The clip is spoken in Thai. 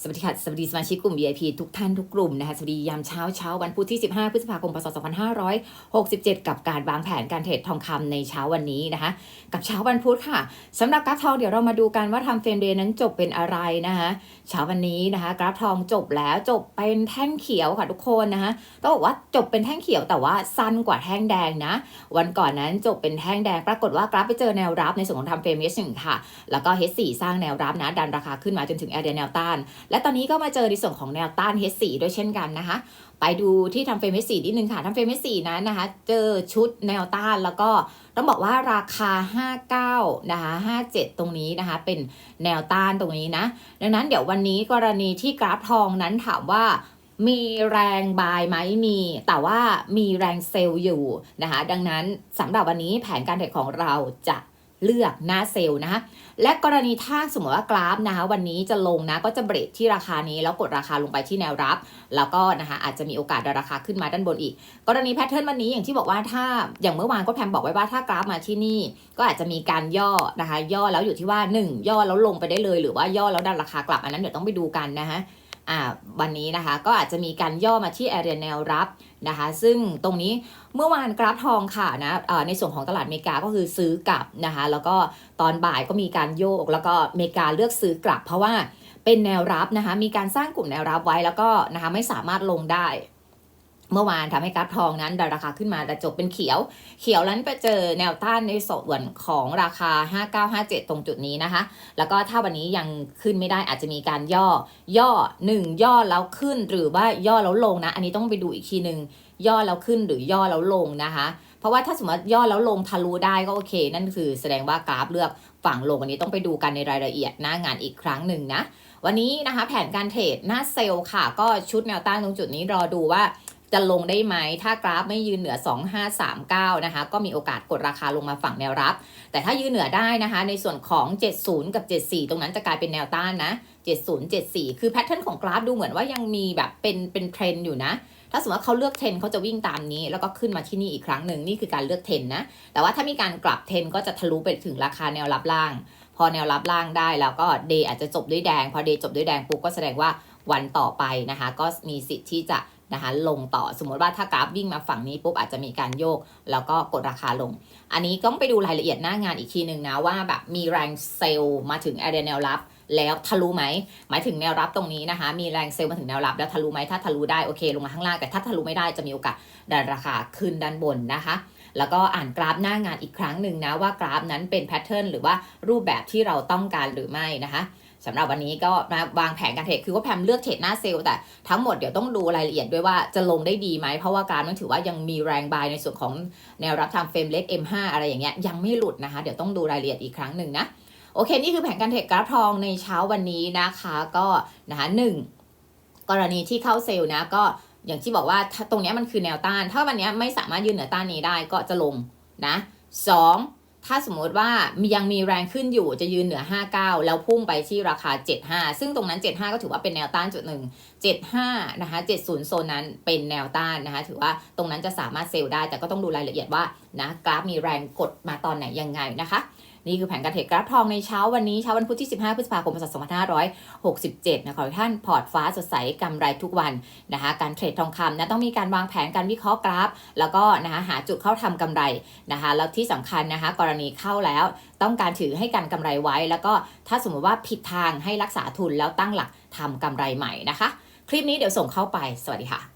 สวัสดีค่ะสวัสดีสมาชิกกลุ่ม VIP ทุกท่านทุกกลุ่มนะคะสวัสดียามเช้าเช้าวันพุธที่ 15 พฤษภาคม พศ 2567 กับการวางแผนการเทรดทองคำในเช้าวันนี้นะคะ กับเช้าวันพุธค่ะสำหรับกราฟทองเดี๋ยวเรามาดูกันว่าทำเฟรมเดย์นั้นจบเป็นอะไรนะคะเช้าวันนี้นะคะ กราฟทองจบแล้วจบเป็นแท่งเขียวค่ะทุกคนนะคะต้องบอกว่าจบเป็นแท่งเขียวแต่ว่าสั้นกว่าแท่งแดงนะ วันก่อนนั้นจบเป็นแท่งแดง ปรากฏว่ากราฟไปเจอแนวรับในส่วนของทำเฟรม H1 ค่ะ แล้วก็ H4 สร้างแนวรับนะดันราคาขึ้นมาจนถึงแอเรียแนวต้านและตอนนี้ก็มาเจอในส่วนของแนวต้าน H4 ด้วยเช่นกันนะคะ ไปดูที่ทำเฟรม H4 นิดนึงค่ะทำเฟรม H4 นั้นนะคะ เจอชุดแนวต้านแล้วก็ต้องบอกว่าราคา 59 นะคะ 57 ตรงนี้นะคะ เป็นแนวต้านตรงนี้นะ ดังนั้นเดี๋ยววันนี้กรณีที่กราฟทองนั้นถามว่ามีแรงบายไหมมี แต่ว่ามีแรงเซลล์อยู่นะคะ ดังนั้นสำหรับวันนี้แผนการเทรดของเราจะ เลือกหน้าเซลล์นะคะ และกรณีถ้าสมมติว่ากราฟนะคะ วันนี้จะลงนะก็จะเบรกที่ราคานี้แล้วกดราคาลงไปที่แนวรับ แล้วก็นะคะอาจจะมีโอกาสดันราคาขึ้นมาด้านบนอีก กรณีแพทเทิร์นวันนี้อย่างที่บอกว่าถ้าอย่างเมื่อวานก็แพมบอกไว้ว่าถ้ากราฟมาที่นี่ ก็อาจจะมีการย่อนะคะ ย่อแล้วอยู่ที่ว่า 1 ย่อแล้วลงไปได้เลย หรือว่าย่อแล้วดันราคากลับอันนั้นเดี๋ยวต้องไปดูกันนะคะ วันนี้นะคะก็อาจจะมีการย่อมาที่แอเรียแนวรับนะคะซึ่งตรงนี้เมื่อวานกราฟทองค่ะนะในส่วนของตลาดเมกาก็คือซื้อกลับนะคะแล้วก็ตอนบ่ายก็มีการโยก แล้วก็เมกาเลือกซื้อกลับ เพราะว่าเป็นแนวรับนะคะมีการสร้างกลุ่มแนวรับไว้แล้วก็นะคะไม่สามารถลงได้ เมื่อวานทำให้กราฟทองนั้นดันราคาขึ้นมาแต่จบเป็นเขียว เขียวนั้นไปเจอแนวต้านในส่วนของราคา 5957 ตรงจุดนี้นะคะ แล้วก็ถ้าวันนี้ยังขึ้นไม่ได้อาจจะมีการย่อ ย่อ 1 ย่อแล้วขึ้นหรือว่าย่อแล้วลงนะ อันนี้ต้องไปดูอีกทีหนึ่งย่อแล้วขึ้นหรือย่อแล้วลงนะคะ เพราะว่าถ้าสมมติย่อแล้วลงทะลุได้ก็โอเค นั่นคือแสดงว่ากราฟเลือกฝั่งลงอันนี้ต้องไปดูกันในรายละเอียดหน้างานอีกครั้งหนึ่งนะ วันนี้นะคะแผนการเทรดหน้าเซลล์ค่ะ ก็ชุดแนวต้านตรงจุดนี้รอดูว่า จะลงได้ไหม ถ้ากราฟไม่ยืนเหนือ 2539 นะคะ ก็มีโอกาสกดราคาลงมาฝั่งแนวรับ แต่ถ้ายืนเหนือได้นะคะ ในส่วนของ 70 กับ 74 ตรงนั้นจะกลายเป็นแนวต้านนะ 70 74 คือแพทเทิร์นของกราฟดูเหมือนว่ายังมีแบบเป็นเป็นเทรนด์อยู่นะ ถ้าสมมติว่าเขาเลือกเทรนเขาจะวิ่งตามนี้ แล้วก็ขึ้นมาที่นี่อีกครั้งหนึ่งนี่คือการเลือกเทรนนะ แต่ว่าถ้ามีการกลับเทรนก็จะทะลุไปถึงราคาแนวรับล่าง พอแนวรับล่างได้แล้วก็เดย์อาจจะจบด้วยแดง พอเดย์จบด้วยแดงปุ๊บก็แสดงว่า วันต่อไปนะคะ ก็มีสิทธิ์ที่จะนะคะลงต่อสมมติว่าถ้ากราฟวิ่งมาฝั่งนี้ปุ๊บอาจจะมีการโยก แล้วก็กดราคาลง อันนี้ต้องไปดูรายละเอียดหน้างานอีกทีหนึ่งนะว่าแบบมีแรงเซลล์มาถึงแอเรียแนวรับแล้วทะลุไหม หมายถึงแนวรับตรงนี้นะคะ มีแรงเซลล์มาถึงแนวรับแล้วทะลุไหม ถ้าทะลุได้โอเค ลงมาข้างล่าง แต่ถ้าทะลุไม่ได้จะมีโอกาสดันราคาขึ้นด้านบนนะคะ แล้วก็อ่านกราฟหน้างานอีกครั้งหนึ่งนะว่ากราฟนั้นเป็นแพทเทิร์นหรือว่ารูปแบบที่เราต้องการหรือไม่นะคะ สำหรับวันนี้ก็มาวางแผนการเทรดคือว่าแพมเลือกเทรดหน้าเซลล์แต่ทั้งหมดเดี๋ยวต้องดูรายละเอียดด้วยว่าจะลงได้ดีไหม เพราะว่ากาฟมันถือว่ายังมีแรงบายในส่วนของแนวรับทางเฟรมเล็ก M5 อะไรอย่างเงี้ยยังไม่หลุดนะคะ เดี๋ยวต้องดูรายละเอียดอีกครั้งหนึ่งนะโอเค นี่คือแผนการเทรดกราฟทองในเช้าวันนี้นะคะก็นะคะหนึ่งกรณีที่เข้าเซลล์นะก็อย่างที่บอกว่าถ้าตรงเนี้ยมันคือแนวต้าน ถ้าวันเนี้ยไม่สามารถยืนเหนือต้านนี้ได้ก็จะลงนะสอง ถ้าสมมติว่ายังมีแรงขึ้นอยู่จะยืนเหนือ 59 แล้วพุ่งไปที่ราคา 75 ซึ่งตรงนั้น 75 ก็ถือว่าเป็นแนวต้านจุดหนึ่ง75 นะคะ 70 โซนนั้นเป็นแนวต้านนะคะ ถือว่าตรงนั้นจะสามารถเซลล์ได้ แต่ก็ต้องดูรายละเอียดว่านะกราฟมีแรงกดมาตอนไหนยังไงนะคะ นี่คือแผนการเทรดกราฟทองในเช้าวันนี้เช้าวันพุธที่ 15 พฤษภาคมพศ2567 นะขอให้ท่านพอร์ตฟ้าสดใสกำไรทุกวันนะคะการเทรดทองคำนะต้องมีการวางแผนการวิเคราะห์กราฟ แล้วก็นะคะหาจุดเข้าทำกำไรนะคะแล้วที่สำคัญนะคะกรณีเข้าแล้วต้องการถือให้การกำไรไว้ แล้วก็ถ้าสมมติว่าผิดทางให้รักษาทุนแล้วตั้งหลักทำกำไรใหม่นะคะ คลิปนี้เดี๋ยวส่งเข้าไปสวัสดีค่ะ